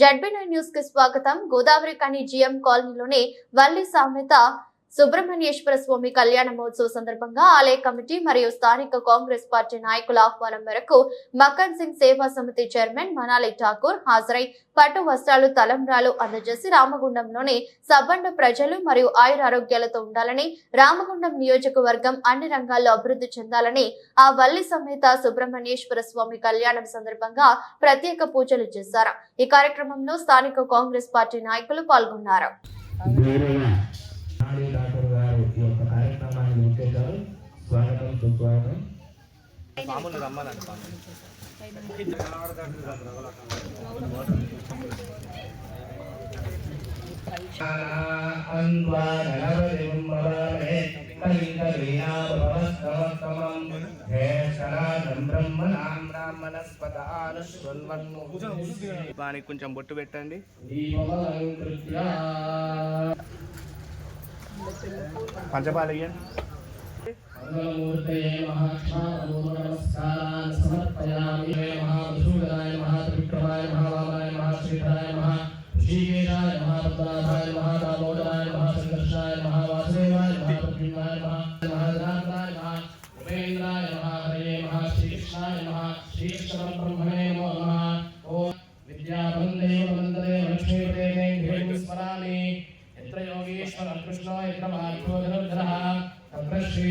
ZB న్యూస్కి స్వాగతం. గోదావరి కాని జిఎం కాలనీలోని వల్లి సామెత సుబ్రహ్మణ్యేశ్వర స్వామి కళ్యాణ మహోత్సవ సందర్భంగా ఆలయ కమిటీ మరియు స్థానిక కాంగ్రెస్ పార్టీ నాయకుల ఆహ్వానం మేరకు మక్కన్ సింగ్ సేవా సమితి చైర్మన్ మనాలి ఠాకూర్ హాజరై పట్టు వస్త్రాలు తలంబ్రాలు అందజేసి రామగుండంలోని సబ్బండ ప్రజలు మరియు ఆయురారోగ్యాలతో ఉండాలని రామగుండం నియోజకవర్గం అన్ని రంగాల్లో అభివృద్ధి చెందాలని ఆ వల్లి సమేత సుబ్రహ్మణ్యేశ్వర స్వామి కళ్యాణం సందర్భంగా ప్రత్యేక పూజలు చేశారు. ఈ కార్యక్రమంలో స్థానిక కాంగ్రెస్ పార్టీ నాయకులు పాల్గొన్నారు. రమ్మనండి. స్వామి. దానికి కొంచెం బొట్టు పెట్టండి. పంచపాలు सर्वमूर्तये महाक्षमानमस्कारान् समर्पयामि। महाभूषूगणाय महात्रिविक्रमाय महावामाय महाश्रीधराय महाश्रीकेशाय महापद्मनाभाय, महादामोदराय महासङ्कर्षाय महावासुदेवाय महाप्रद्युम्नाय महाजनार्दाय महाउपेन्द्राय महाहरये, महाश्रीकृष्णाय महाश्रीकृष्णब्रह्मणे नमो नमः। ॐ विद्याबन्धे वन्दने लक्ष्मीपदेने धिं स्मरामि। यत्र योगीश्वरकृष्णो, यत्र मार्गोधरः तत्र श्री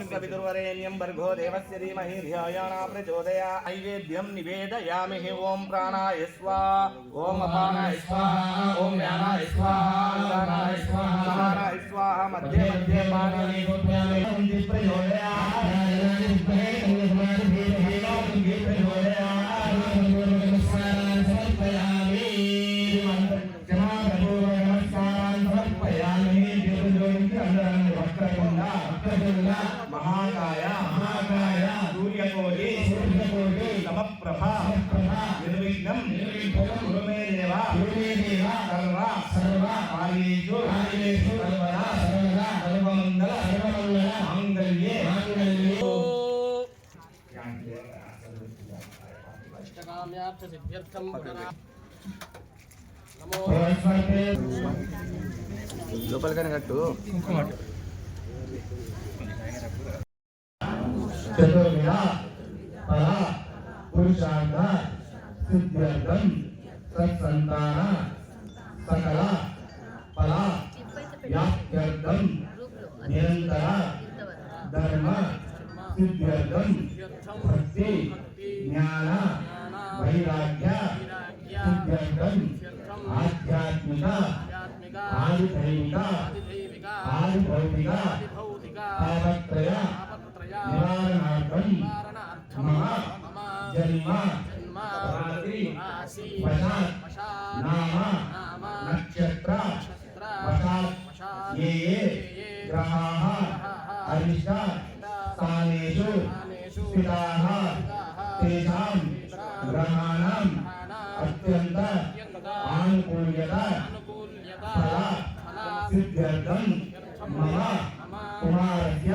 भर्गो देवस्य धीमहि धियायाना प्रचोदया ऐवेभ्यं निवेदयामि हि ॐ प्राणाय स्वाहा ॐ अपानाय स्वाहा ॐ व्यानाय स्वाहा स्वाहाय स्वाहा मध्ये मध्ये पानाय प्रचोदया సమప్రభ నిర్విఘ్నం గురుమే దేవ సర్వ సర్వ కార్యేషు కార్యేషు సర్వదా సర్వదా సర్వమంగళ సర్వమంగళ మాంగళ్యే మాంగళ్యే లోపలికనే కట్టు. చతుర్విధ ఫల पुरुषार्थ सिद्ध्यर्थम सत्संतान सकला फला व्याप्त्यर्थम निरंतर धर्म सिद्ध्यर्थम भक्ति ज्ञान वैराग्य सिद्ध्यर्थम आध्यात्मिका आदि दैविका आदि भौतिका आदि నక్షత్ర ఏ ఏ గ్రహాः అరిష్ట స్థానేషు స్థితాः తేషాం గ్రహాణం అత్యంత ఆనుకూల్యత ఫల సిద్ధ్యర్థం మమ కుమారస్య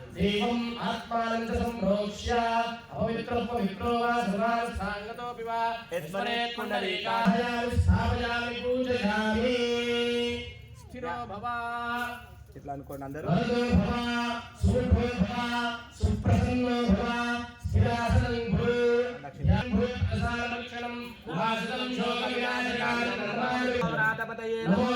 देवम् आत्मानं च सम्प्रोक्ष्य अपवित्रः पवित्रो वा सर्वान् साङ्गतोऽपि वा यस्मरे कुण्डलीकायामि स्थापयामि पूजयामि स्थिरो भव ఇట్లా అనుకోండి అందరూ సుప్రసన్నో భవ స్థిరాసనం భూ లక్ష్మీ భూ ప్రసారక్షణం వాసుదం శోక వినాశకారం నమో